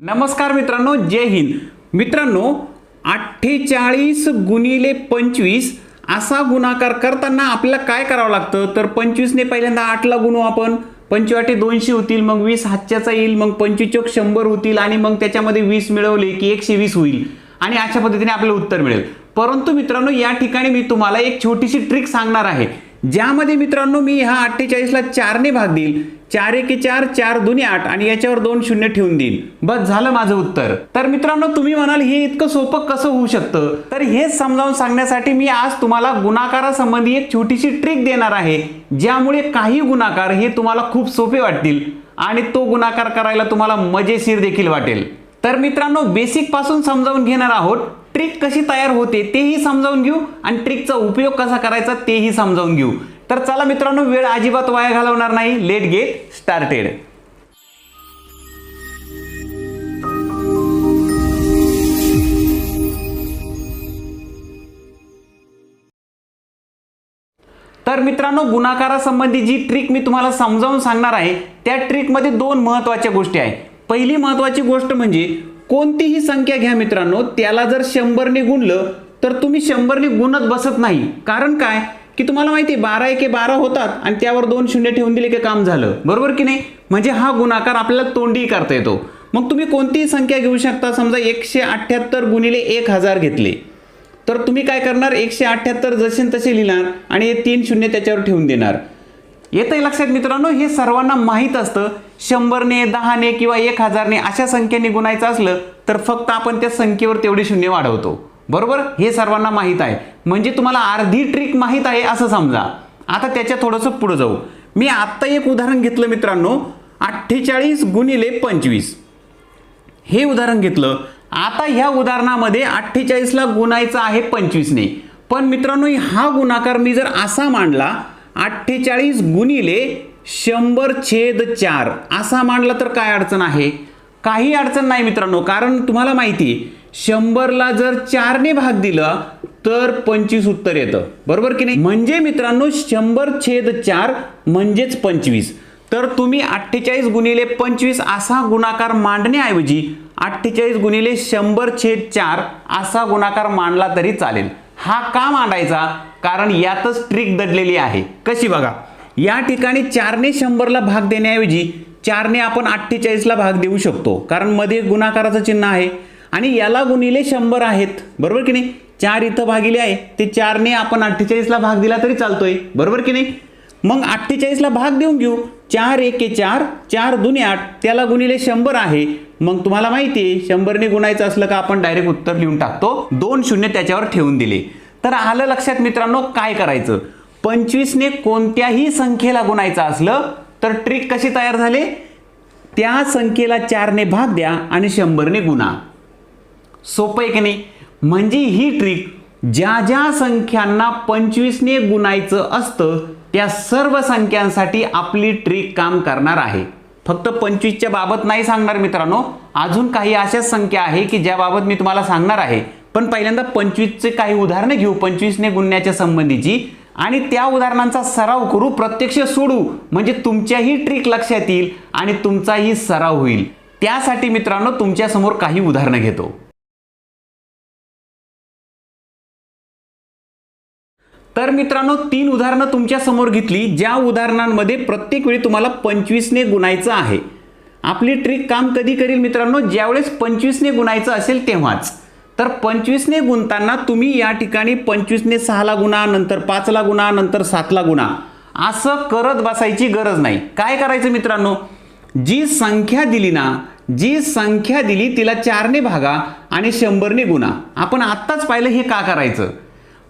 नमस्कार मित्रांनो जय हिंद. मित्रांनो अठ्ठेचाळीस गुणिले पंचवीस असा गुणाकार करताना आपल्याला काय करावं लागतं? तर पंचवीसने पहिल्यांदा आठला गुणू आपण. पंचवाटे दोनशे होतील मग वीस हातच्याचा येईल मग पंचवीस चौक शंभर होतील आणि मग त्याच्यामध्ये वीस मिळवले की एकशे वीस होईल. आणि अशा पद्धतीने आपल्याला उत्तर मिळेल. परंतु मित्रांनो या ठिकाणी मी तुम्हाला एक छोटीशी ट्रिक सांगणार आहे. ज्यामध्ये मित्रांनो मी ह्या अठ्ठेचाळीसला चारने भाग देईल. चार एके चार चार दोन्ही आठ आणि याच्यावर दोन शून्य ठेवून देईन बस झालं माझं उत्तर. तर मित्रांनो तुम्ही म्हणाल हे इतकं सोपं कसं होऊ शकतं? तर हेच समजावून सांगण्यासाठी मी आज तुम्हाला गुणाकारासंबंधी एक छोटीशी ट्रिक देणार आहे. ज्यामुळे काही गुणाकार हे तुम्हाला खूप सोपे वाटतील आणि तो गुणाकार करायला तुम्हाला मजेशीर देखील वाटेल. तर मित्रांनो बेसिकपासून समजावून घेणार आहोत. ट्रिक कशी तयार होते तेही समजावून घेऊ आणि ट्रिकचा उपयोग कसा करायचा तेही समजावून घेऊ. तर चला मित्रांनो वेळ अजिबात वाया घालवणार नाही. लेट गेट स्टार्टेड तर मित्रांनो गुणाकारासंबंधी जी ट्रिक मी तुम्हाला समजावून सांगणार आहे त्या ट्रिकमध्ये दोन महत्त्वाच्या गोष्टी आहेत. पहिली महत्त्वाची गोष्ट म्हणजे कोणतीही संख्या घ्या मित्रांनो त्याला जर शंभरने गुणलं तर तुम्ही शंभरने गुणत बसत नाही. कारण काय? की तुम्हाला माहिती आहे बारा एके बारा होतात आणि त्यावर दोन शून्य ठेवून दिले की काम झालं. बरोबर की नाही? म्हणजे हा गुणाकार आपल्याला तोंडी करता येतो. मग तुम्ही कोणतीही संख्या घेऊ शकता समजा एकशे अठ्ठ्याहत्तर गुणिले एक हजार घेतले. तर तुम्ही काय करणार? एकशे अठ्ठ्याहत्तर जसे तसे लिहिणार आणि तीन शून्य त्याच्यावर ठेवून देणार. येतंय लक्षात मित्रांनो हे सर्वांना माहीत असतं. शंभरने दहाने किंवा एक हजारने अशा संख्येने गुणायचं असलं तर फक्त आपण त्या संख्येवर तेवढे शून्य वाढवतो. बरोबर? हे सर्वांना माहीत आहे. म्हणजे तुम्हाला अर्धी ट्रिक माहीत आहे असं समजा. आता त्याच्या थोडंसं पुढं जाऊ. मी आत्ता एक उदाहरण घेतलं मित्रांनो. अठ्ठेचाळीस गुणिले पंचवीस. हे उदाहरण घेतलं. आता ह्या उदाहरणामध्ये अठ्ठेचाळीसला गुणायचं आहे पंचवीसने. पण मित्रांनो हा गुणाकार मी जर असा मांडला अठ्ठेचाळीस गुणिले शंभर छेद चार. असा मांडला तर काय अडचण आहे? काही अडचण नाही मित्रांनो कारण तुम्हाला माहिती शंभरला जर चारने भाग दिला तर पंचवीस उत्तर येतं. बरोबर की नाही? म्हणजे मित्रांनो शंभर छेद चार म्हणजेच पंचवीस. तर तुम्ही अठ्ठेचाळीस गुणिले पंचवीस असा गुणाकार मांडण्याऐवजी अठ्ठेचाळीस गुणिले शंभर छेद चार असा गुणाकार मांडला तरी चालेल. हा का मांडायचा? कारण यातच ट्रिक दडलेली आहे. कशी बघा? या ठिकाणी चारने शंभरला भाग देण्याऐवजी चारने आपण अठ्ठेचाळीसला भाग देऊ शकतो. कारण मध्ये गुणाकाराचं चिन्ह आहे आणि याला गुणिले शंभर आहेत. बरोबर की नाही? चार इथं भागिले आहे ते चारने आपण अठ्ठेचाळीसला भाग दिला तरी चालतोय. बरोबर की नाही? मग अठ्ठेचाळीसला भाग देऊन घेऊ. चार एके चार चार दुने आठ त्याला गुणिले शंभर आहे. मग तुम्हाला माहिती आहे शंभरने गुणायचं असलं का आपण डायरेक्ट उत्तर लिहून टाकतो. दोन शून्य त्याच्यावर ठेवून दिले. तर आलं लक्षात मित्रांनो काय करायचं? पंचवीसने कोणत्याही संख्येला गुणायचं असलं तर ट्रिक कशी तयार झाली? त्या संख्येला चारने भाग द्या आणि शंभरने गुणा. सोपं आहे की नाही? म्हणजे ही ट्रिक ज्या ज्या संख्यांना पंचवीसने गुणायचं असतं त्या सर्व संख्यांसाठी आपली ट्रिक काम करणार आहे. फक्त पंचवीसच्या बाबत नाही सांगणार मित्रांनो. अजून काही अशाच संख्या आहे की ज्याबाबत मी तुम्हाला सांगणार आहे. पण पहिल्यांदा पंचवीसचे काही उदाहरणं घेऊ. पंचवीसने गुन्ह्याच्या संबंधीची. आणि त्या उदाहरणांचा सराव करू प्रत्यक्ष सोडू. म्हणजे तुमच्याही ट्रिक लक्षात येईल आणि तुमचाही सराव होईल. त्यासाठी मित्रांनो तुमच्यासमोर काही उदाहरणं घेतो. तर मित्रांनो तीन उदाहरणं तुमच्यासमोर घेतली. ज्या उदाहरणांमध्ये प्रत्येक वेळी तुम्हाला पंचवीसने गुणायचं आहे. आपली ट्रिक काम कधी करील मित्रांनो? ज्यावेळेस पंचवीसने गुणायचं असेल तेव्हाच. तर पंचवीसने गुणताना तुम्ही या ठिकाणी पंचवीसने सहाला गुणा नंतर पाचला गुणा नंतर सातला गुणा. असं करत बसायची गरज नाही. काय करायचं मित्रांनो? जी संख्या दिली ना जी संख्या दिली तिला चारने भागा आणि शंभरने गुणा. आपण आत्ताच पाहिलं हे का करायचं?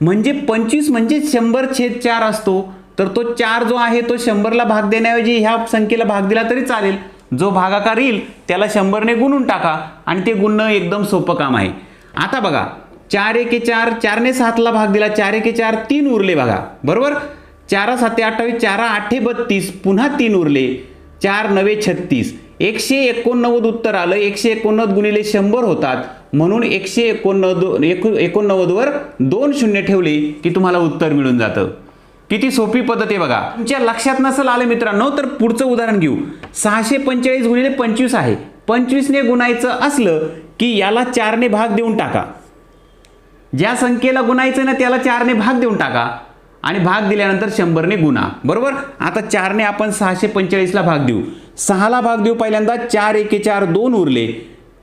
म्हणजे पंचवीस म्हणजे शंभर छेद चार असतो. तर तो चार जो आहे तो शंभरला भाग देण्याऐवजी ह्या संख्येला भाग दिला तरी चालेल. जो भागाकार येईल त्याला शंभरने गुणून टाका आणि ते गुणणं एकदम सोपं काम आहे. आता बघा चार एके चार चारने सातला भाग दिला चार एके चार तीन उरले बघा. बरोबर? चारा साते अठ्ठावीस चारा आठे बत्तीस पुन्हा तीन उरले. चार नवे छत्तीस. एकशे एकोणनव्वद उत्तर आलं एकशे एकोणनव्वद गुणिले शंभर होतात. म्हणून एकशे एकोणनव्वद एकू एकोणनव्वदवर दोन शून्य ठेवले की तुम्हाला उत्तर मिळून जातं. किती सोपी पद्धत आहे बघा. तुमच्या लक्षात नसेल आलं मित्रांनो तर पुढचं उदाहरण घेऊ. सहाशे पंचेचाळीस गुणिले पंचवीस आहे. पंचवीसने गुणायचं असलं की याला चारने भाग देऊन टाका. ज्या संख्येला गुणायचं ना त्याला चारने भाग देऊन टाका. आणि भाग दिल्यानंतर शंभरने गुणा. बरोबर? आता चारने आपण सहाशे पंचेचाळीसला भाग देऊ. सहाला भाग देऊ पहिल्यांदा चार एके चार दोन उरले.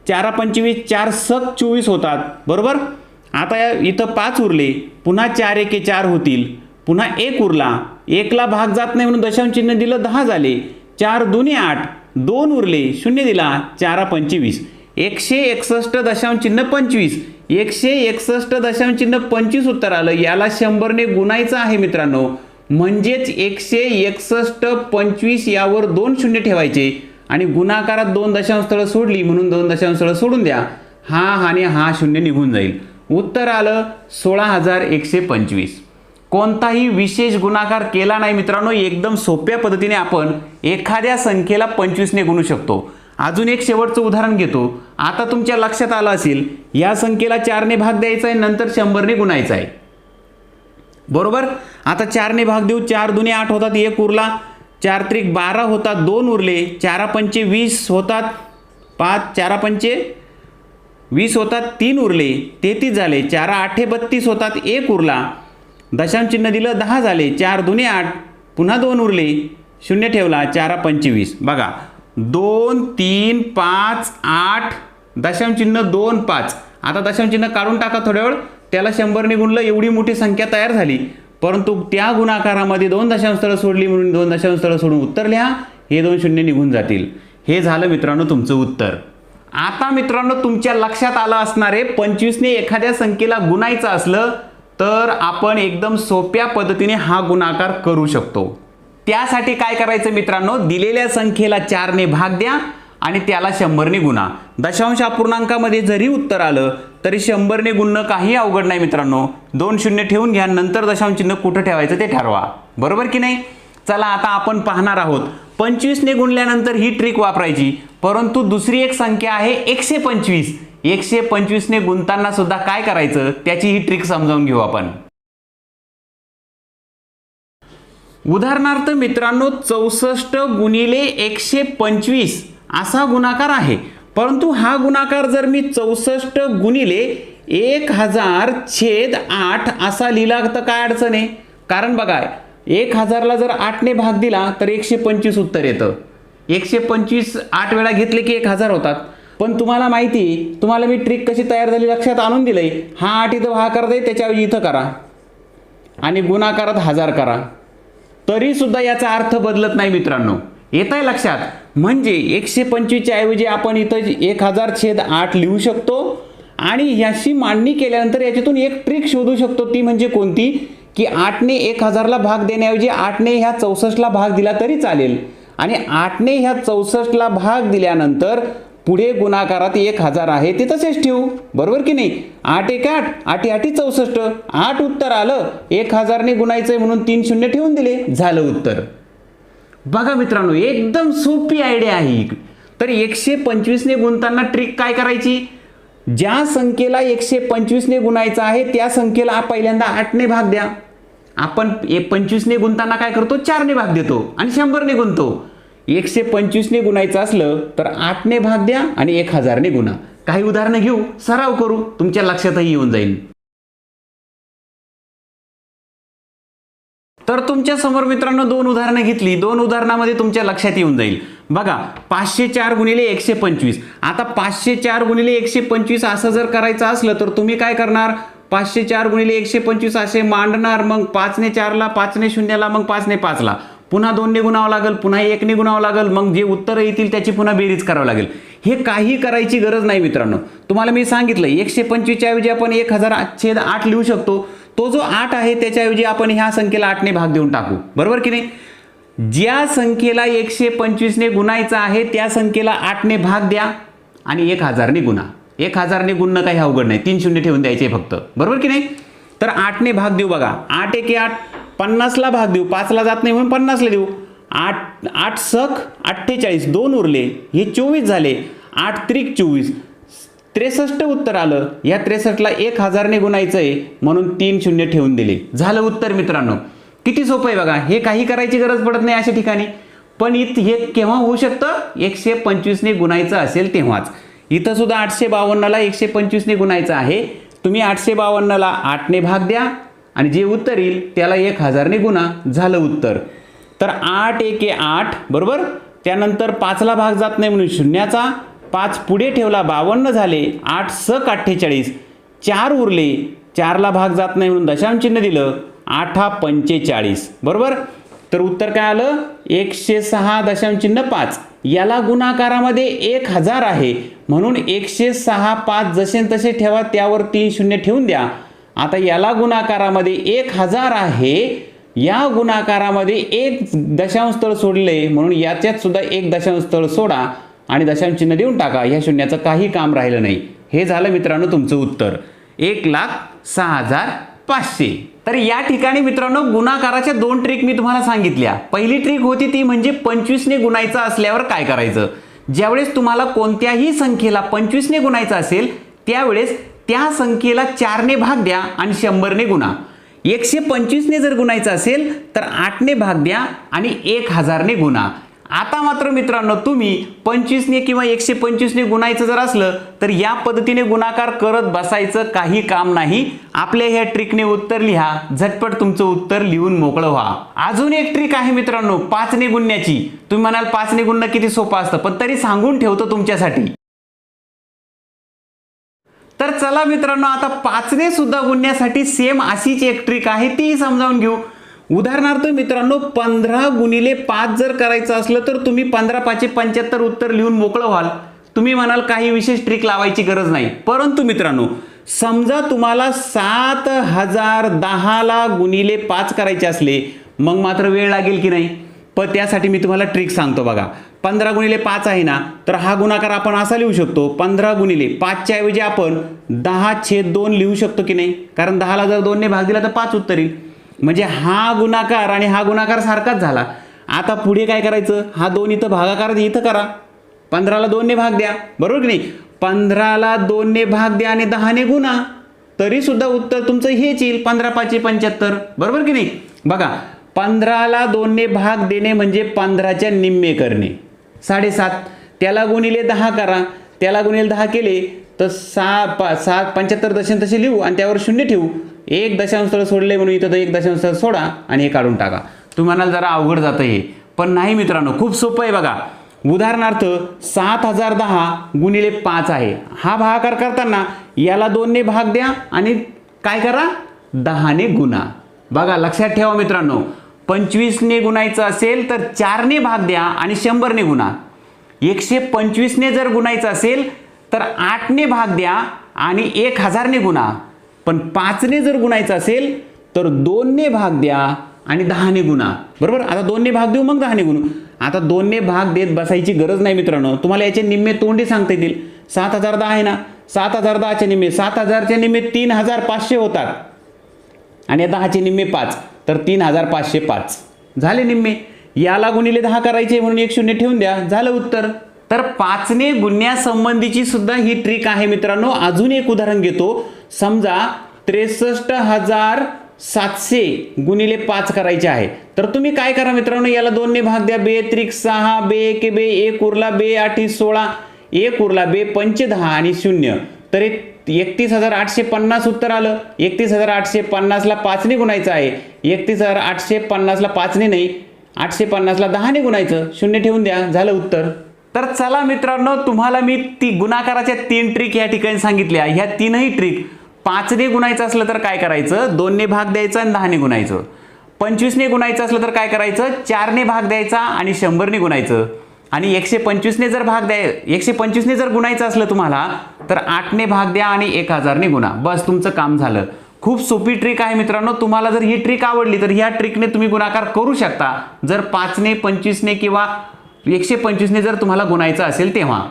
चारा पंचवीस चार सत चोवीस होतात. बरोबर? आता या इथं पाच उरले. पुन्हा चार एके चार होतील. पुन्हा एक उरला. एकला भाग जात नाही म्हणून दशांश चिन्ह दिलं दहा झाले. चार दोन्ही आठ दोन उरले शून्य दिला चारा पंचवीस. एकशे एकसष्ट दशांश चिन्ह पंचवीस. एकशे एकसष्ट दशांश चिन्ह पंचवीस उत्तर आलं. याला शंभरने गुणायचं आहे मित्रांनो. म्हणजेच एकशे एकसष्ट पंचवीस यावर दोन शून्य ठेवायचे. आणि गुणाकारात दोन दशांश स्थळं सोडली म्हणून दोन दशांश स्थळं सोडून द्या. हा आणि हा शून्य निघून जाईल. उत्तर आलं सोळा हजार एकशे पंचवीस. कोणताही विशेष गुणाकार केला नाही मित्रांनो. एकदम सोप्या पद्धतीने आपण एखाद्या संख्येला पंचवीसने गुणू शकतो. अजून एक शेवटचं उदाहरण घेतो. आता तुमच्या लक्षात आलं असेल या संख्येला चारने भाग द्यायचा आहे नंतर शंभरने गुणायचा आहे. बरोबर? आता चारने भाग देऊ चार दुने आठ होतात एक उरला. चार त्रिक बारा होतात दोन उरले. चारा पंचे वीस होतात पाच चारा पंचे वीस होतात तीन उरले. तेहतीस झाले. चारा आठे बत्तीस होतात एक उरला. दशांचिन्ह दिलं दहा झाले. चार दुने आठ पुन्हा दोन उरले. शून्य ठेवला चारा पंचवीस बघा दोन तीन पाच आठ. दशमचिन्ह दोन पाच. आता दशमचिन्ह काढून टाका थोड्या वेळ त्याला शंभरने गुणलं एवढी मोठी संख्या तयार झाली. परंतु त्या गुणाकारामध्ये दोन दशांशस्थळं सोडली म्हणून दोन दशांशस्थळं सोडून उत्तर लिहा. हे दोन शून्य निघून जातील. हे झालं मित्रांनो तुमचं उत्तर. आता मित्रांनो तुमच्या लक्षात आलं असणारे पंचवीसने एखाद्या संख्येला गुणायचं असलं तर आपण एकदम सोप्या पद्धतीने हा गुणाकार करू शकतो. त्यासाठी काय करायचं मित्रांनो? दिलेल्या संख्येला चारने भाग द्या आणि त्याला शंभरने गुणा. दशांश अपूर्णांकामध्ये जरी उत्तर आलं तरी शंभरने गुणणं काही अवघड नाही मित्रांनो. दोन शून्य ठेवून घ्या नंतर दशांश चिन्ह कुठं ठेवायचं ते ठरवा. बरोबर की नाही? चला आता आपण पाहणार आहोत. पंचवीसने गुणल्यानंतर ही ट्रिक वापरायची. परंतु दुसरी एक संख्या आहे एकशे पंचवीस. एकशे पंचवीसने गुणताना सुद्धा काय करायचं? त्याची ही ट्रिक समजावून घेऊ आपण. उदाहरणार्थ मित्रांनो चौसष्ट गुणिले एकशे पंचवीस असा गुणाकार आहे. परंतु हा गुणाकार जर मी चौसष्ट गुणिले एक हजार छेद आठ असा लिहिला तर काय अडचण आहे? कारण बघा एक हजारला जर आठने भाग दिला तर एकशे पंचवीस उत्तर येतं. एकशे पंचवीस आठ वेळा घेतले की एक हजार होतात. पण तुम्हाला माहिती आहे, तुम्हाला मी ट्रिक कशी तयार झाली लक्षात आणून दिलंय. हा आठ इथं भाग करता येईल त्याच्याऐवजी इथं करा. आणि गुणाकारात हजार करा. तरी सुद्धा याचा अर्थ बदलत नाही मित्रांनो. येत आहे लक्षात. म्हणजे एकशे पंचवीसच्या ऐवजी आपण इथं एक हजार छेद आठ लिहू शकतो आणि ह्याची मांडणी केल्यानंतर याच्यातून एक ट्रिक शोधू शकतो. ती म्हणजे कोणती? की आठने एक हजारला भाग देण्याऐवजी आठने ह्या चौसष्टला भाग दिला तरी चालेल. आणि आठने ह्या चौसष्टला भाग दिल्यानंतर पुढे गुणाकारात एक हजार आहे ते तसेच ठेवू. बरोबर की नाही? आठ एक आठ आठी आठी चौसष्ट. आठ उत्तर आलं एक हजारने गुणायचंय म्हणून तीन शून्य ठेवून दिले. झालं उत्तर. बघा मित्रांनो एकदम सोपी आयडिया आहे तर एकशे पंचवीसने गुणताना ट्रिक काय करायची? ज्या संख्येला एकशे पंचवीसने गुणायचं आहे त्या संख्येला पहिल्यांदा आठने भाग द्या. आपण ए पंचवीसने गुणताना काय करतो? चारने भाग देतो आणि शंभरने गुणतो. एकशे पंचवीसने गुणायचं असलं तर आठने भाग द्या आणि एक हजारने गुणा. काही उदाहरणं घेऊ सराव करू तुमच्या लक्षातही येऊन जाईल. तर तुमच्यासमोर मित्रांनो दोन उदाहरणं घेतली. दोन उदाहरणामध्ये तुमच्या लक्षात येऊन जाईल. बघा पाचशे चार गुणिले एकशे पंचवीस. आता पाचशे चार गुणिले एकशे पंचवीस असं जर करायचं असलं तर तुम्ही काय करणार? पाचशे चार गुणिले एकशे पंचवीस असे मांडणार. मग पाचने चारला पाचने शून्यला मग पाचने पाचला. पुन्हा दोनने गुणावं लागेल पुन्हा एकने गुणावं लागेल मग जे उत्तरं येतील त्याची पुन्हा बेरीज करावं लागेल. हे काही करायची गरज नाही मित्रांनो. तुम्हाला मी सांगितलं एकशे पंचवीसच्या ऐवजी आपण एक हजार छेद आठ लिहू शकतो. तो जो आठ आहे त्याच्याऐवजी आपण ह्या संख्येला आठने भाग देऊन टाकू. बरोबर की नाही? ज्या संख्येला एकशे पंचवीसने गुणायचं आहे त्या संख्येला आठने भाग द्या आणि एक हजारने गुणा. एक हजारने गुणणं काही अवघड नाही. तीन शून्य ठेवून द्यायचे फक्त. बरोबर की नाही? तर आठने भाग देऊ बघा. आठ एके आठ. पन्नासला भाग देऊ पाचला जात नाही म्हणून पन्नासला देऊ. आठ आठ सख अठ्ठेचाळीस दोन उरले. हे चोवीस झाले. आठ त्रिक चोवीस. त्रेसष्ट उत्तर आलं. या त्रेसष्टला एक हजारने गुणायचं आहे म्हणून तीन शून्य ठेवून दिले. झालं उत्तर मित्रांनो. किती सोपं आहे बघा. हे काही करायची गरज पडत नाही अशा ठिकाणी. पण इथं हे केव्हा होऊ शकतं? एकशे पंचवीसने गुणायचं असेल तेव्हाच. इथं सुद्धा आठशे बावन्नला एकशे पंचवीसने गुणायचं आहे. तुम्ही आठशे बावन्नला आठने भाग द्या. आणि जे उत्तर येईल त्याला एक हजारने गुणा झालं उत्तर. तर आठ एक आठ बरोबर? त्यानंतर पाचला भाग जात नाही म्हणून शून्याचा पाच पुढे ठेवला बावन्न झाले आठ सक अठ्ठेचाळीस चार उरले चारला भाग जात नाही म्हणून दशांश चिन्ह दिलं आठ हा पंचेचाळीस बरोबर? तर उत्तर काय आलं? एकशे सहा दशांश चिन्ह पाच. याला गुणाकारामध्ये एक हजार आहे. म्हणून एकशे सहा पाच जसे न तसे ठेवा त्यावर तीन शून्य ठेवून द्या. आता याला गुणाकारामध्ये एक हजार आहे. या गुणाकारामध्ये एक दशांश स्थळ सोडले म्हणून याच्यात सुद्धा एक दशांश स्थळ सोडा आणि दशांश चिन्ह देऊन टाका. ह्या शून्याचं काही काम राहिलं नाही. हे झालं मित्रांनो तुमचं उत्तर. एक लाख सहा हजार पाचशे. तर या ठिकाणी मित्रांनो गुणाकाराच्या दोन ट्रिक मी तुम्हाला सांगितल्या. पहिली ट्रिक होती ती म्हणजे पंचवीसने गुणायचं असल्यावर काय करायचं? ज्यावेळेस तुम्हाला कोणत्याही संख्येला पंचवीसने गुणायचं असेल त्यावेळेस त्या संख्येला चारने भाग द्या आणि शंभरने गुणा. एकशे पंचवीसने जर गुणायचं असेल तर आठने भाग द्या आणि एक हजारने गुणा. आता मात्र मित्रांनो तुम्ही पंचवीसने किंवा एकशे पंचवीसने गुणायचं जर असलं तर या पद्धतीने गुणाकार करत बसायचं काही काम नाही. आपल्या ह्या ट्रिकने उत्तर लिहा. झटपट तुमचं उत्तर लिहून मोकळं व्हा. अजून एक ट्रिक आहे मित्रांनो पाचने गुणण्याची. तुम्ही म्हणाल पाचने गुणणं किती सोपं असतं पण तरी सांगून ठेवतो तुमच्यासाठी. तर चला मित्रांनो आता पाचने सुद्धा गुणण्यासाठी सेम अशीच एक ट्रिक आहे ती समजावून घेऊ. उदाहरणार्थ मित्रांनो पंधरा गुणिले पाच जर करायचं असलं तर तुम्ही पंधरा पाचशे पंच्याहत्तर उत्तर लिहून मोकळं व्हाल. तुम्ही म्हणाल काही विशेष ट्रिक लावायची गरज नाही. परंतु मित्रांनो समजा तुम्हाला सात हजार दहाला गुणिले पाच करायचे असले मग मात्र वेळ लागेल की नाही? पण त्यासाठी मी तुम्हाला ट्रिक सांगतो बघा. पंधरा गुणिले पाच आहे ना तर हा गुणाकार आपण असा लिहू शकतो पंधरा गुणिले पाचच्या ऐवजी आपण दहा छेद दोन लिहू शकतो की नाही? कारण दहाला जर दोनने भाग दिला तर पाच उत्तर. येईल म्हणजे हा गुणाकार आणि हा गुणाकार सारखाच झाला. आता पुढे काय करायचं? हा दोन इथं भागाकार इथं करा. पंधराला दोनने भाग द्या. बरोबर की नाही? पंधराला दोनने भाग द्या आणि दहाने गुणा. तरी सुद्धा उत्तर तुमचं हेच येईल. पंधरा पाचशे पंच्याहत्तर. बरोबर की नाही? बघा पंधराला दोनने भाग देणे म्हणजे पंधराच्या निम्मे करणे. साडेसात त्याला गुणिले दहा करा. त्याला गुणिले दहा केले तर सहा पा सात पंच्याहत्तर दशांश तसे लिहू आणि त्यावर शून्य ठेवू. एक दशांश स्थळ सोडले म्हणून इथं तर एक दशांश स्थळ सोडा आणि हे काढून टाका. तुम्हाला जरा अवघड जातं हे. पण नाही मित्रांनो खूप सोपं आहे बघा. उदाहरणार्थ सात हजार दहा गुणिले पाच आहे. हा भागाकार करताना याला दोनने भाग द्या आणि काय करा? दहाने गुणा. बघा लक्षात ठेवा मित्रांनो. पंचवीसने गुणायचं असेल तर चारने भाग द्या आणि शंभरने गुणा. एकशे पंचवीसने जर गुणायचं असेल तर आठने भाग द्या आणि एक हजारने गुणा. पण पाचने जर गुणायचं असेल तर दोनने भाग द्या आणि दहाने गुणा. बरोबर? आता दोनने भाग देऊ मग दहाने गुणू. आता दोनने भाग देत बसायची गरज नाही मित्रांनो. तुम्हाला याचे निम्मे तोंडी सांगता येतील. सात हजार दहा आहे ना? सात हजार दहाच्या निम्मे सात हजारच्या निम्मे तीन हजार पाचशे होतात. आणि दहाचे निम्मे पाच तर तीन हजार पाचशे पाच. झाले निम्मे. याला गुणिले दहा करायचे म्हणून एक शून्य ठेवून द्या. झालं उत्तर. तर पाचने गुन्ह्यासंबंधीची सुद्धा ही ट्रिक आहे मित्रांनो. अजून एक उदाहरण घेतो. समजा त्रेसष्ट हजार सातशे गुणिले पाच करायचे आहे. तर तुम्ही काय करा मित्रांनो याला दोनने भाग द्या. बे त्रिक सहा बे एक बे एक उरला. बे आठी सोळा एक उरला. बे पंचे दहा आणि शून्य. तर एकतीस हजार आठशे पन्नास उत्तर आलं. एकतीस हजार आठशे पन्नासला पाचने गुणायचं आहे. एकतीस हजार आठशे पन्नासला पाचने नाही. आठशे पन्नासला दहाने गुणायचं. शून्य ठेवून द्या. झालं उत्तर. तर चला मित्रांनो तुम्हाला मी ती गुणाकाराच्या तीन ट्रिक या ठिकाणी सांगितल्या. ह्या तीनही ट्रिक पाचने गुणायचं असलं तर काय करायचं? दोनने भाग द्यायचं आणि दहाने गुणायचं. पंचवीसने गुणायचं असलं तर काय करायचं? चारने भाग द्यायचा आणि शंभरने गुणायचं. आणि एकशे पंचवीसने जर भाग द्याय एकशे पंचवीसने जर गुणायचं असलं तुम्हाला तर आठने भाग द्या आणि एक हजारने गुणा. बस तुमचं काम झालं. खूप सोपी ट्रिक आहे मित्रांनो. तुम्हाला जर ही ट्रिक आवडली तर ह्या ट्रिकने तुम्ही गुणाकार करू शकता. जर पाचने पंचवीसने किंवा एकशे पंचवीसने जर तुम्हाला गुणायचं असेल तेव्हा.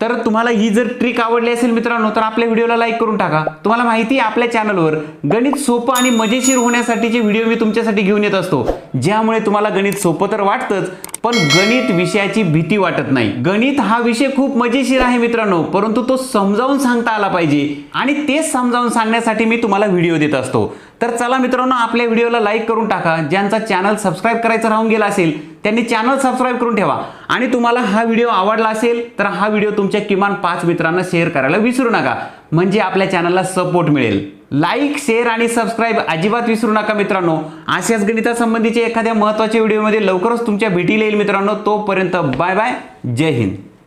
तर तुम्हाला ही जर ट्रिक आवडली असेल मित्रांनो तर आपल्या व्हिडिओला लाईक करून टाका. तुम्हाला माहिती आहे आपल्या चॅनलवर गणित सोपं आणि मजेशीर होण्यासाठीचे व्हिडिओ मी तुमच्यासाठी घेऊन येत असतो. ज्यामुळे तुम्हाला गणित सोपं तर वाटतंच पण गणित विषयाची भीती वाटत नाही. गणित हा विषय खूप मजेशीर आहे मित्रांनो परंतु तो समजावून सांगता आला पाहिजे. आणि तेच समजावून सांगण्यासाठी मी तुम्हाला व्हिडिओ देत असतो. तर चला मित्रांनो आपल्या व्हिडिओला लाईक करून टाका. ज्यांचा चॅनल सबस्क्राईब करायचं राहून गेला असेल त्यांनी चॅनल सबस्क्राईब करून ठेवा. आणि तुम्हाला हा व्हिडिओ आवडला असेल तर हा व्हिडिओ तुमच्या किमान पाच मित्रांना शेअर करायला विसरू नका. म्हणजे आपल्या चॅनलला सपोर्ट मिळेल. लाईक शेअर आणि सबस्क्राईब अजिबात विसरू नका मित्रांनो. अशाच गणितासंबंधीचे एखाद्या महत्त्वाच्या व्हिडिओमध्ये लवकरच तुमच्या भेटीला येईल मित्रांनो. तोपर्यंत बाय बाय जय हिंद.